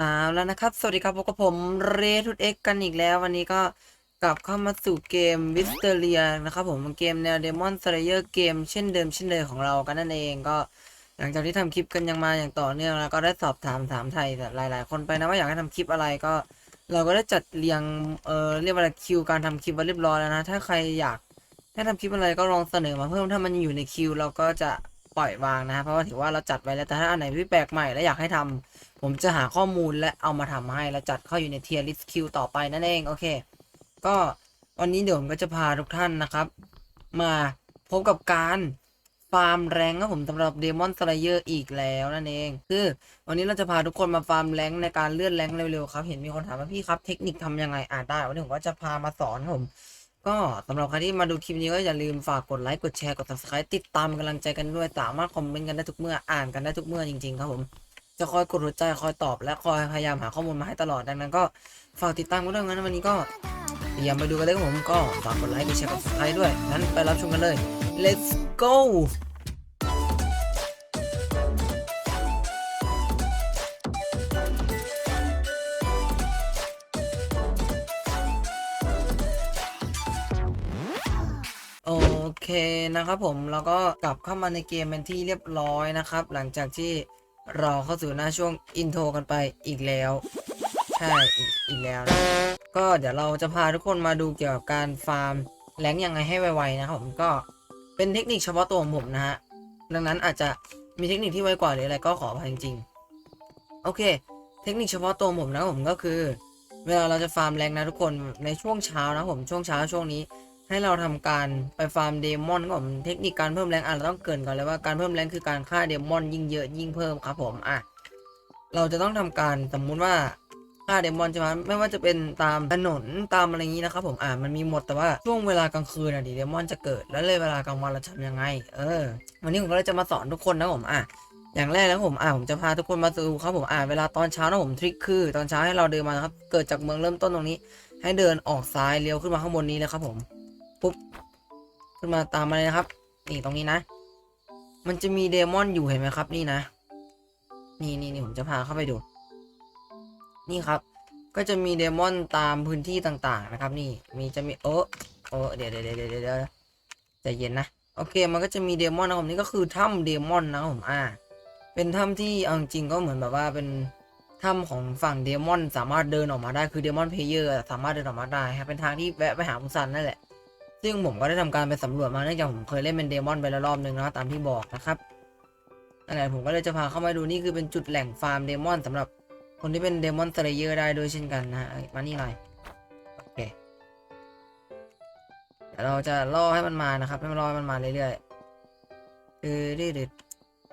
อ่าแล้วนะครับ สวัสดีครับพบกับผมเรทุดเอ็กกันอีกแล้ว วันนี้ก็กลับเข้ามาสู่เกมวิสเตอเรียนะครับผมเกมแนวเดมอนสเลเยอร์เกมเช่นเดิมเช่นเดิมของเรากันนั่นเองก็หลังจากที่ทำคลิปกันยังมาอย่างต่อเนื่องแล้วก็ได้สอบถามถามไทยหลาย ๆ คนไปนะว่าอยากให้ทำคลิปอะไรก็ เราก็ได้จัดเรียงเออเรียกว่าอะไรคิวการทำคลิปไว้เรียบร้อยแล้วนะถ้าใครอยากให้ทำคลิปอะไรก็ลองเสนอมาเพิ่มถ้ามันอยู่ในคิวเราก็จะ ปล่อยวางนะ เพราะว่าถือว่าเราจัดไว้แล้วแต่ถ้าอันไหนที่แปลกใหม่และอยากให้ทำผมจะหาข้อมูลและเอามาทำให้แล้วจัดเข้าอยู่ในเทียร์ลิสคิวต่อไปนั่นเองโอเค ก็วันนี้เดี๋ยวผมก็จะพาทุกท่านนะครับ มาพบกับการฟาร์มแรงครับผมสำหรับเดมอนสไลเยอร์อีกแล้วนั่นเอง คือ วันนี้เราจะพาทุกคนมาฟาร์มแรงในการเลื่อนแรงเร็วๆครับ เห็นมีคนถามว่าพี่ครับเทคนิคทำยังไงอ่านได้วันนี้ผมก็จะพามาสอนครับผม ก็สำหรับใครที่มาดูคลิปนี้ก็อย่าลืมฝากกดไลค์กดแชร์กด subscribe ติดตามเป็นกำลังใจกันด้วยสามารถคอมเมนต์กันได้ทุกเมื่ออ่านกันได้ทุกเมื่อจริงๆครับผมจะคอยกดหัวใจคอยตอบและคอยพยายามหาข้อมูลมาให้ตลอดดังนั้นก็ฝากติดตามกันด้วยงั้นวันนี้ก็เตรียมไปดูกันเลยครับผมก็ฝากกดไลค์กดแชร์กด subscribe ด้วยงั้นไปรับชมกันเลย let's go นะครับผมแล้วก็กลับเข้ามาในเกมเป็นที่เรียบร้อยนะครับ หลังจากที่เราเข้าสู่หน้าช่วงอินโทรกันไปอีกแล้ว ใช่อีกอีกแล้วนะก็เดี๋ยวเราจะพาทุกคนมาดูเกี่ยวกับการฟาร์มแรงยังไงให้ไวๆนะครับผมก็เป็นเทคนิคเฉพาะตัวของผมนะฮะดังนั้นอาจจะมีเทคนิคที่ไวกว่าหรืออะไรก็ขออภัยจริงๆโอเค เทคนิคเฉพาะตัวผมนะผมก็คือ เวลาเราจะฟาร์มแรงนะทุกคนในช่วงเช้านะผมช่วงเช้าช่วงนี้ ให้เราทำการไปฟาร์มเดมอนก่อนเทคนิคการเพิ่มแรงอะเราต้องเกินก่อนเลยว่าการเพิ่มแรงคือการฆ่าเดมอนยิ่งเยอะยิ่งเพิ่มครับผมอะเราจะต้องทำการสมมุติว่าฆ่าเดมอนใช่ไหมไม่ว่าจะเป็นตามถนนตามอะไรอย่างนี้นะครับผมอะมันมีหมดแต่ว่าช่วงเวลากลางคืนอะดิเดมอนจะเกิดแล้วเลยเวลากลางวันเราทำยังไง เออ วันนี้ผมก็เลยจะมาสอนทุกคนนะผมอะอย่างแรกแล้วผมอะผมจะพาทุกคนมาดูครับผมอะเวลาตอนเช้านะผมทริคคือตอนเช้าให้เราเดินมานะครับเกิดจากเมืองเริ่มต้นตรงนี้ ให้เดินออกซ้ายเลี้ยวขึ้นมาข้างบนนี้เลยครับผม ปุ๊บขึ้นมาตามมาเลยนะครับ นี่ตรงนี้นะ มันจะมีเดมอนอยู่เห็นไหมครับ นี่นะ นี่นี่นี่ผมจะพาเข้าไปดู นี่ครับ ก็จะมีเดมอนตามพื้นที่ต่างๆนะครับ นี่มีจะมีเออเออเดี๋ยวเดี๋ยวเดี๋ยวเดี๋ยวใจเย็นนะโอเค มันก็จะมีเดมอนนะครับนี่ก็คือถ้ำเดมอนนะผมอ่า เป็นถ้ำที่เอาจริงก็เหมือนแบบว่าเป็นถ้ำของฝั่งเดมอนสามารถเดินออกมาได้คือเดมอนเพลเยอร์สามารถเดินออกมาได้ครับเป็นทางที่แวะไปหาคุณซันนั่นแหละ ซึ่งผมก็ได้ทำการไปสำรวจมาเนื่องจากผมเคยเล่นเป็นเดมอนไปแล้วรอบนึงนะตามที่บอกนะครับนั่นแหละผมก็เลยจะพาเข้ามาดูนี่คือเป็นจุดแหล่งฟาร์มเดมอนสำหรับคนที่เป็นเดมอนสเลเยอร์ได้ด้วยเช่นกันนะมานี่หน่อยโอเคเดี๋ยวเราจะล่อให้มันมานะครับให้มันล่อให้มันมาเรื่อยๆคือดิด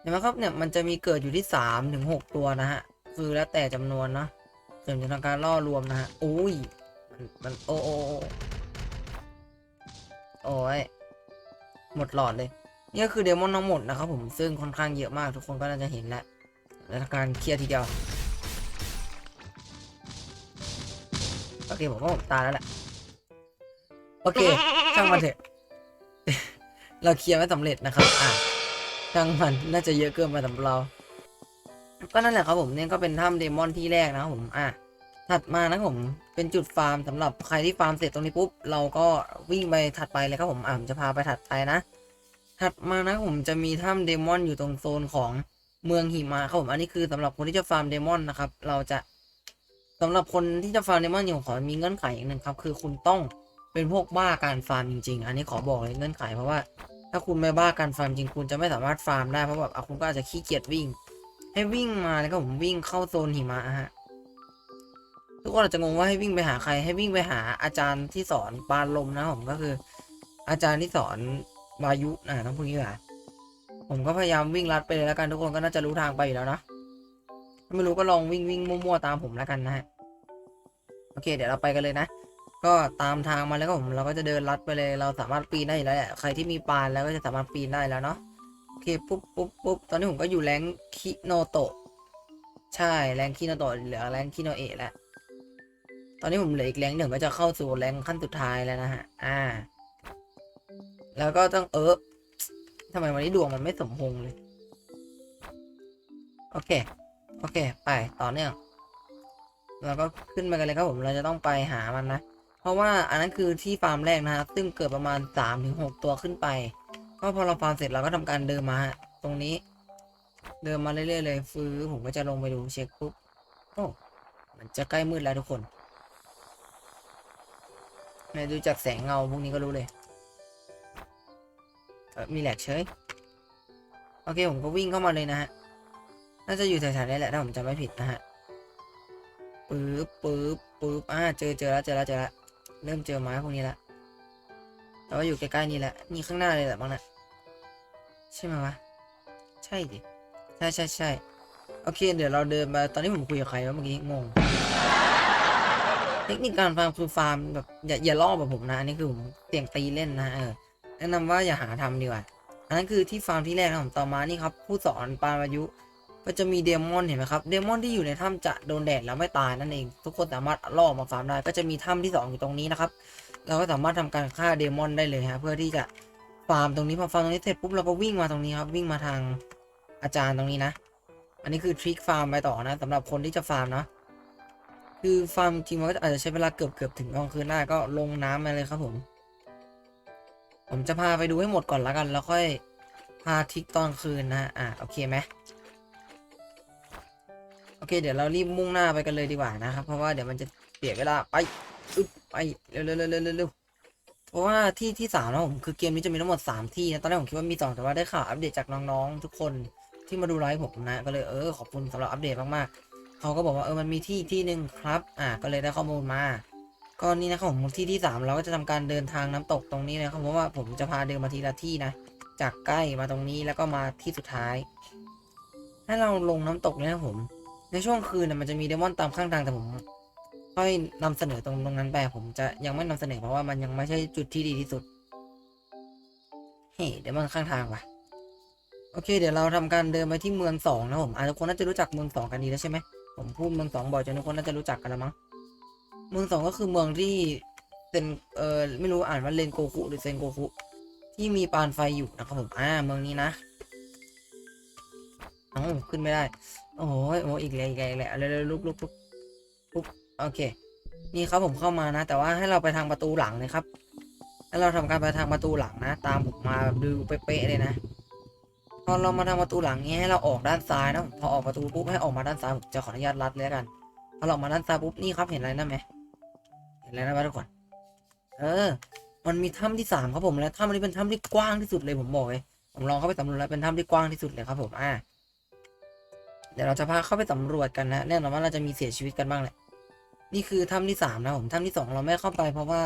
เห็นไหมครับเนี่ยมันจะมีเกิดอยู่ที่สามถึงหกตัวนะฮะคือแล้วแต่จำนวนเนาะส่วนจะทำการล่อรวมนะฮะอุ้ยมันมันโอโอ โอ้ยหมดหลอดเลย นี่ก็คือเดมอนทั้งหมดนะครับผมซึ่งค่อนข้างเยอะมากทุกคนก็น่าจะเห็นแล้วและการเคลียร์ทีเดียวโอเคผมว่าผมตายแล้วแหละโอเคช่างมันเถอะ เราเคลียร์ไม่สำเร็จนะครับ อะช่างมันน่าจะเยอะเกินไปสำหรับเรา ก็นั่นแหละครับผมเนี่ยก็เป็นถ้ำเดมอนที่แรกนะครับผม อะ ถัดมานะผมเป็นจุดฟาร์มสำหรับใครที่ฟาร์มเสร็จตรงนี้ปุ๊บเราก็วิ่งไปถัดไปเลยครับผมอ่าผมจะพาไปถัดไปนะ ถัดมานะผมจะมีถ้ำเดมอนอยู่ตรงโซนของเมืองหิมะครับผมอันนี้คือสำหรับคนที่จะฟาร์มเดมอนนะครับเราจะสำหรับคนที่จะฟาร์มเดมอนอย่างขอมีเงื่อนไขอย่างหนึ่งครับคือคุณต้องเป็นพวกบ้าการฟาร์มจริง ๆ อันนี้ขอบอกเลยเงื่อนไขเพราะว่าถ้าคุณไม่บ้าการฟาร์มจริงคุณจะไม่สามารถฟาร์มได้เพราะแบบคุณก็อาจจะขี้เกียจวิ่ง ให้วิ่งมาแล้วก็ผมวิ่งเข้าโซนหิมะฮะ ทุกคนอาจจะงงว่าให้วิ่งไปหาใคร ให้วิ่งไปหาอาจารย์ที่สอนปานลมนะผมก็คือ อาจารย์ที่สอนวายุนะต้องพูดงี้ว่าผมก็พยายามวิ่งลัดไปเลยแล้วกันทุกคนก็น่าจะรู้ทางไปอยู่แล้วนะถ้าไม่รู้ก็ลองวิ่งวิ่งมั่วๆตามผมแล้วกันนะฮะโอเค เดี๋ยวเราไปกันเลยนะ ก็ตามทางมาแล้วก็ผมเราก็จะเดินลัดไปเลยเราสามารถปีนได้แล้วแหละใครที่มีปานแล้วก็จะสามารถปีนได้แล้วเนาะโอเคปุ๊บปุ๊บปุ๊บตอนนี้ผมก็อยู่แรงคิโนโตะใช่แรงคิโนโตะเหลือแรงคิโนเอะแล้ว ตอนนี้ผมเหลืออีกแรงหนึ่งก็จะเข้าสู่แรงขั้นสุดท้ายแล้วนะฮะ อ่า แล้วก็ต้องเออทำไมวันนี้ดวงมันไม่สมพงเลย โอเค โอเค ไปต่อเนื่องเราก็ขึ้นมากันเลยครับผม เราจะต้องไปหามันนะ เพราะว่าอันนั้นคือที่ฟาร์มแรกนะครับซึ่งเกิดประมาณ3าถึงหตัวขึ้นไป ก็พอเราฟาร์มเสร็จเราก็ทำการเดินมาตรงนี้ เดินมาเรื่อยๆเลย ฟื้อผมก็จะลงไปดูเช็คปุ๊บ โอ้ มันจะใกล้มืดแล้วทุกคน เนี่ยดูจากแสงเงาพวกนี้ก็รู้เลยเออมีแหลกเฉย โอเคผมก็วิ่งเข้ามาเลยนะฮะ น่าจะอยู่แถวๆนี้แหละถ้าผมจำไม่ผิดนะฮะ ปึ๊บปึ๊บปึ๊บอ่าเจอเจอแล้วเจอแล้วเจอแล้วเริ่มเจอไม้พวกนี้ล้วแต่ว่าอยู่ใกล้ๆนี่แหละ นี่ข้างหน้าเลยแหละบ้างนะใช่ไหมวะ ใช่ดิ ใช่ใช่ใช่โอเค เดี๋ยวเราเดินมา ตอนนี้ผมคุยกับใครวะเมื่อกี้ งง ทคนิคการฟาร์มคือฟาร์มแบบอย่าอย่าล่อแบบผมนะอันนี้คือผมเสี่ยงตีเล่นนะเออแนะนำว่าอย่าหาทำดีกว่าอันนั้นคือที่ฟาร์มที่แรกนะผมต่อมานี่ครับผู้สอนปารายุก็จะมีเดมอนเห็นไหมครับเดมอนที่อยู่ในถ้ำจะโดนแดดแล้วไม่ตายนั่นเองทุกคนสามารถล่อมาฟาร์มได้ก็จะมีถ้ำที่สองอยู่ตรงนี้นะครับเราก็สามารถทำการฆ่าเดมอนได้เลยฮะเพื่อที่จะฟาร์มตรงนี้พอฟาร์มตรงนี้เสร็จปุ๊บเราก็วิ่งมาตรงนี้ครับวิ่งมาทางอาจารย์ตรงนี้นะ อันนี้คือทริคฟาร์มไปต่อนะสำหรับคนที่จะฟาร์มเนาะ คือฟาร์มจริงมันก็อาจจะใช้เวลาเกือบเกือบถึงกลางคืนได้ก็ลงน้ำมาเลยครับผม ผมจะพาไปดูให้หมดก่อนละกัน แล้วค่อยพาทิกตอนคืนนะอะโอเคไหมโอเคเดี๋ยวเรารีบมุ่งหน้าไปกันเลยดีกว่านะครับ เพราะว่าเดี๋ยวมันจะเสียเวลาไปอึ๊บไปเร็วเร็วเร็วเร็วเร็วเพราะว่าที่ที่สามนะผมคือเกมนี้จะมีทั้งหมดสามที่นะตอนแรกผมคิดว่ามีสองแต่ว่าได้ข่าวอัปเดตจากน้องๆ ทุกคนที่มาดูไลฟ์ผมนะ ก็เลยเออขอบคุณสำหรับอัปเดตมากๆ เขาก็บอกว่าเออมันมีที่ที่หนึ่งครับ อ่าก็เลยได้ข้อมูลมาก็นี่นะครับผมที่ที่สามเราก็จะทำการเดินทางน้ำตกตรงนี้นะครับเพราะว่าผมจะพาเดินมาทีละที่นะ จากใกล้มาตรงนี้แล้วก็มาที่สุดท้ายให้เราลงน้ำตกเนี่ยนะผม ในช่วงคืนนะมันจะมีเดมอนตามข้างทางแต่ผมค่อยนำเสนอตรงตรงนั้นไปผมจะยังไม่นำเสนอเพราะว่ามันยังไม่ใช่จุดที่ดีที่สุดเฮ้เดมอนข้างทางว่ะโอเค เดี๋ยวเราทำการเดินไปที่เมืองสองนะผมอะทุกคนน่าจะรู้จักเมืองสองกันดีแล้วใช่ไหม ผมพูดเมืองสองบ่อยจนทุกคนน่าจะรู้จักกันแล้วมั้ง เมืองสองก็คือเมืองที่เซนเออไม่รู้อ่านว่าเลนโกคุหรือเซนโกคุที่มีปานไฟอยู่นะครับผม อ่า เมืองนี้นะเอ้าขึ้นไม่ได้ โอ้ยโอ้อีกแล้วอีกแล้วอีกแล้วเร็วๆลุกลุกลุกลุกโอเค นี่ครับผมเข้ามานะ แต่ว่าให้เราไปทางประตูหลังเลยครับ ให้เราทำการไปทางประตูหลังนะ ตามผมมาดูเป๊ะๆเลยนะ เรามาทาประตูหลังนี้ให้เราออกด้านซ้ายนะพอออกประตูปุ๊บให้ออกมาด้านซ้ายผมจะขออนุญาตลัดเลยแล้วกันพอเราออกมาด้านซ้ายปุ๊บนี่ครับเห็นอะไรนั่นไหมเห็นอะไรนะทุกคนเออ มันมีถ้ำที่สามครับผมและถ้ำนี้เป็นถ้ำที่กว้างที่สุดเลยผมบอกเลยผมลองเข้าไปสำรวจแล้วเป็นถ้ำที่กว้างที่สุดเลยครับผมอ่าเดี๋ยวเราจะพาเข้าไปสำรวจกันนะแน่นอนว่าเราจะมีเสียชีวิตกันบ้างแหละนี่คือถ้ำที่สามนะผมถ้ำที่สองเราไม่เข้าไป เพราะว่า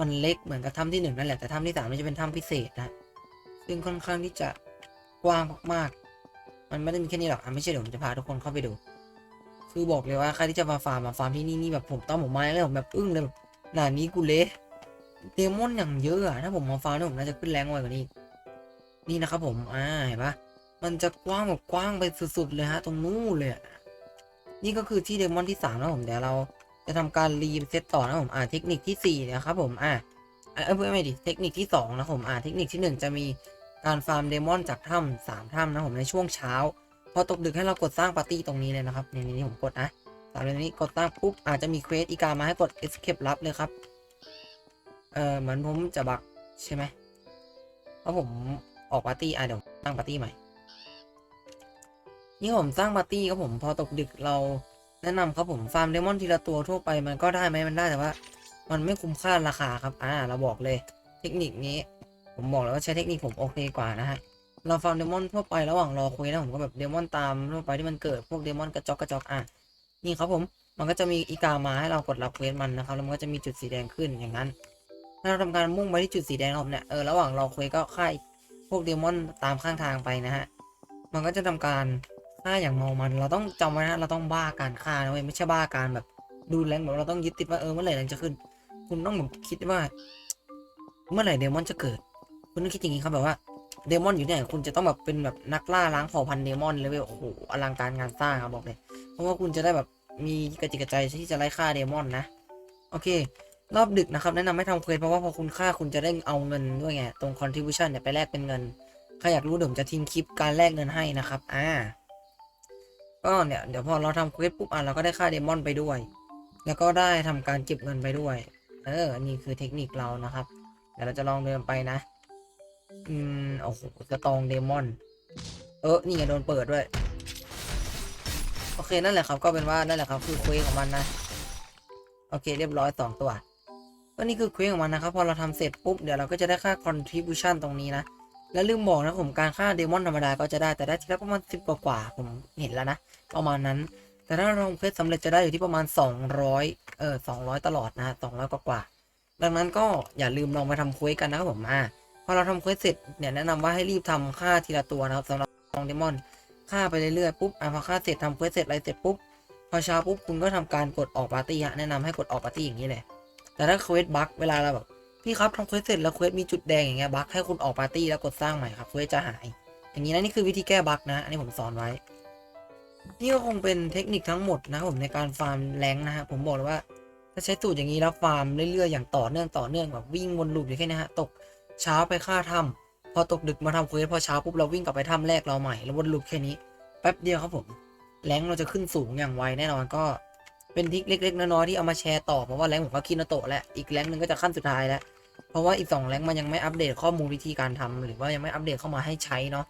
มันเล็กเหมือนกับถ้ำที่หนึ่งนั่นแหละแต่ถ้ำที่สามนี่จะเป็นถ้ำพิเศษนะซึ่งค่อนข้างที่จะ กว้างมากๆ มันไม่ได้มีแค่นี้หรอกอะไม่ใช่เดี๋ยวผมจะพาทุกคนเข้าไปดู คือบอกเลยว่าใครที่จะมาฟาร์มมาฟาร์มที่นี่นี่แบบผมต้องผมไมาแล้วผมแบบอึ้งเลยแบบหนานี้กูเละเดมอนอย่างเยอะอะถ้าผมมาฟาร์มเนี่ยผมน่าจะขึ้นแรงไวกว่านี้ นี่นะครับผมอ่าเห็นปะมันจะกว้างแบบกว้างไปสุดๆเลยฮะ ตรงนู้นเลยนี่ก็คือที่เดมอนที่สามนะผมเดี๋ยวเราจะทำการรีเซ็ตต่อนะผมอ่าเทคนิคที่สี่นะครับผมอ่าเอ้ยไม่ดิเทคนิคที่สองนะผมอ่าเทคนิคที่หนึ่งจะมี การฟาร์มเดมอนจากถ้ำสามถ้ำนะผมในช่วงเช้า พอตกดึกให้เรากดสร้างปาร์ตี้ตรงนี้เลยนะครับในนี่ผมกดนะสามเรื่องนี้กดสร้างปุ๊บอาจจะมีเควสอีกามาให้กด escape รับเลยครับ เออเหมือนผมจะบักใช่ไหมเพราะผมออกปาร์ตี้อะเดี๋ยวสร้างปาร์ตี้ใหม่ นี่ผมสร้างปาร์ตี้ครับผมพอตกดึกเราแนะนำครับผมฟาร์มเดมอนทีละตัวทั่วไปมันก็ได้ไหมมันได้แต่ว่า มันไม่คุ้มค่าราคาครับ อ่า เราบอกเลย เทคนิคนี้ ผมบอกแล้วว่าใช้เทคนิคผมโอเคกว่านะฮะ เราฟาร์มเดมอนทั่วไประหว่างรอคุยนะผมก็แบบเดมอนตามทั่วไปที่มันเกิดพวกเดมอนกระจอกกระจอกอะนี่ครับผมมันก็จะมีอีกามาให้เรากดรับเควสมันนะครับแล้วมันก็จะมีจุดสีแดงขึ้นอย่างนั้น ถ้าเราทำการมุ่งไปที่จุดสีแดงครับเนี่ยเออระหว่างรอเควสก็ฆ่าพวกเดมอนตามข้างทางไปนะฮะมันก็จะทำการฆ่าอย่างเมามัน เราต้องจำไว้นะเราต้องบ้าการฆ่านะเว้ยไม่ใช่บ้าการแบบดูแรงแบบเราต้องยึดติดว่าเออเมื่อไหร่แรงจะขึ้น คุณต้องแบบคิดว่า เมื่อไหร่เดมอนจะเกิด คุณต้องคิดอย่างนี้ครับแบบว่าเดมอนอยู่เนี่ยคุณจะต้องแบบเป็นแบบนักล่าล้างเผ่าพันธุ์เดมอนเลยเว้ยโอ้โหอลังการงานสร้างครับบอกเลยเพราะว่าคุณจะได้แบบมีกระจิกกระใจที่จะไล่ฆ่าเดมอนนะ โอเค รอบดึกนะครับ แนะนำให้ทำเควสเพราะว่าพอคุณฆ่าคุณจะได้เอาเงินด้วยไงตรง contribution เนี่ยไปแลกเป็นเงินใครอยากรู้เดี๋ยวผมจะทิ้งคลิปการแลกเงินให้นะครับอ่าก็เนี่ยเดี๋ยวพอเราทำเควสปุ๊บอะเราก็ได้ค่าเดมอนไปด้วย แล้วก็ได้ทำการเก็บเงินไปด้วย เออนี่คือเทคนิคเรานะครับเดี๋ยวเราจะลองเดินไปนะ อืมโอ้โหสตองเดมอน เออนี่ไงโดนเปิดด้วย โอเคนั่นแหละครับก็เป็นว่านั่นแหละครับคือเควของมันนะ โอเค เรียบร้อยสองตัวก็นี่คือเควของมันนะครับ พอเราทำเสร็จปุ๊บเดี๋ยวเราก็จะได้ค่า contribution ตรงนี้นะ แล้วลืมบอกนะผมการฆ่าเดมอนธรรมดาก็จะได้แต่ได้ทีละประมาณสิบกว่าผมเห็นแล้วนะประมาณนั้น แต่ถ้าเราลงเควสสำเร็จจะได้อยู่ที่ประมาณ 200เออ200 ตลอดนะฮะ200กว่ากว่าดังนั้นก็อย่าลืมลองไปทำเควสกันนะครับผมอ่า พอเราทำเควสเสร็จเนี่ยแนะนำว่าให้รีบทำฆ่าทีละตัวนะครับสำหรับน้องเดมอนฆ่าไปเรื่อยๆปุ๊บอะพอฆ่าเสร็จทำเควสเสร็จอะไรเสร็จปุ๊บพอเช้าปุ๊บคุณก็ทำการกดออกปาร์ตี้ฮะแนะนำให้กดออกปาร์ตี้อย่างนี้เลยแต่ถ้าเควสบั๊กเวลาเราแบบพี่ครับทำเควสเสร็จแล้วเควสมีจุดแดงอย่างเงี้ยบั๊กให้คุณออกปาร์ตี้แล้วกดสร้างใหม่ครับเควสจะหาย อย่างนี้นะนี่คือวิธีแก้บั๊กนะอันนี้ผมสอนไว้ นี่ก็คงเป็นเทคนิคทั้งหมดนะผมในการฟาร์มแรงนะฮะผมบอกเลยว่า ถ้าใช้สูตรอย่างนี้แล้วฟาร์มเรื่อยๆอย่างต่อเนื่องต่อเนื่องแบบวิ่งวนลูปอยู่แค่นี้ฮะตก เช้าไปฆ่าถ้ำพอตกดึกมาทำเควสพอเช้าปุ๊บเราวิ่งกลับไปถ้ำแรกเราใหม่แล้ววนลูปแค่นี้แป๊บเดียวครับผมแรงเราจะขึ้นสูงอย่างไวแน่นอนก็เป็นทริคเล็กๆน้อยๆที่เอามาแชร์ต่อเพราะว่าแรงผมก็คินโตะแล้วอีกแรงหนึ่งก็จะขั้นสุดท้ายแล้วเพราะว่าอีกสองแรงมันยังไม่อัปเดตข้อมูลวิธีการทำหรือว่ายังไม่อัปเดตเข้ามาให้ใช้เนาะ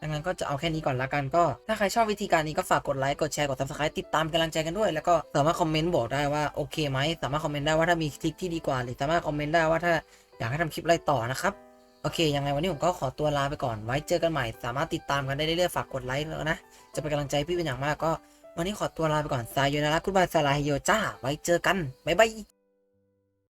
ดังนั้นก็จะเอาแค่นี้ก่อนละกันก็ ถ้าใครชอบวิธีการนี้ก็ฝากกดไลค์กดแชร์กด subscribe ติดตามกำลังใจกันด้วย แล้วก็สามารถคอมเมนต์บอกได้ว่าโอเคไหมสามารถคอมเมนต์ได้ว่าถ้ามีทริคที่ดีกว่า หรือสามารถคอมเมนต์ได้ว่าถ้า อยากให้ทำคลิปอะไรต่อนะครับ โอเค ยังไงวันนี้ผมก็ขอตัวลาไปก่อน ไว้เจอกันใหม่ สามารถติดตามกันได้เรื่อยๆ ฝากกดไลค์แล้วนะ จะเป็นกำลังใจพี่เป็นอย่างมากก็ วันนี้ขอตัวลาไปก่อนซายโยนาระกุบายสลาฮโยจ้า ไว้เจอกัน บ๊ายบาย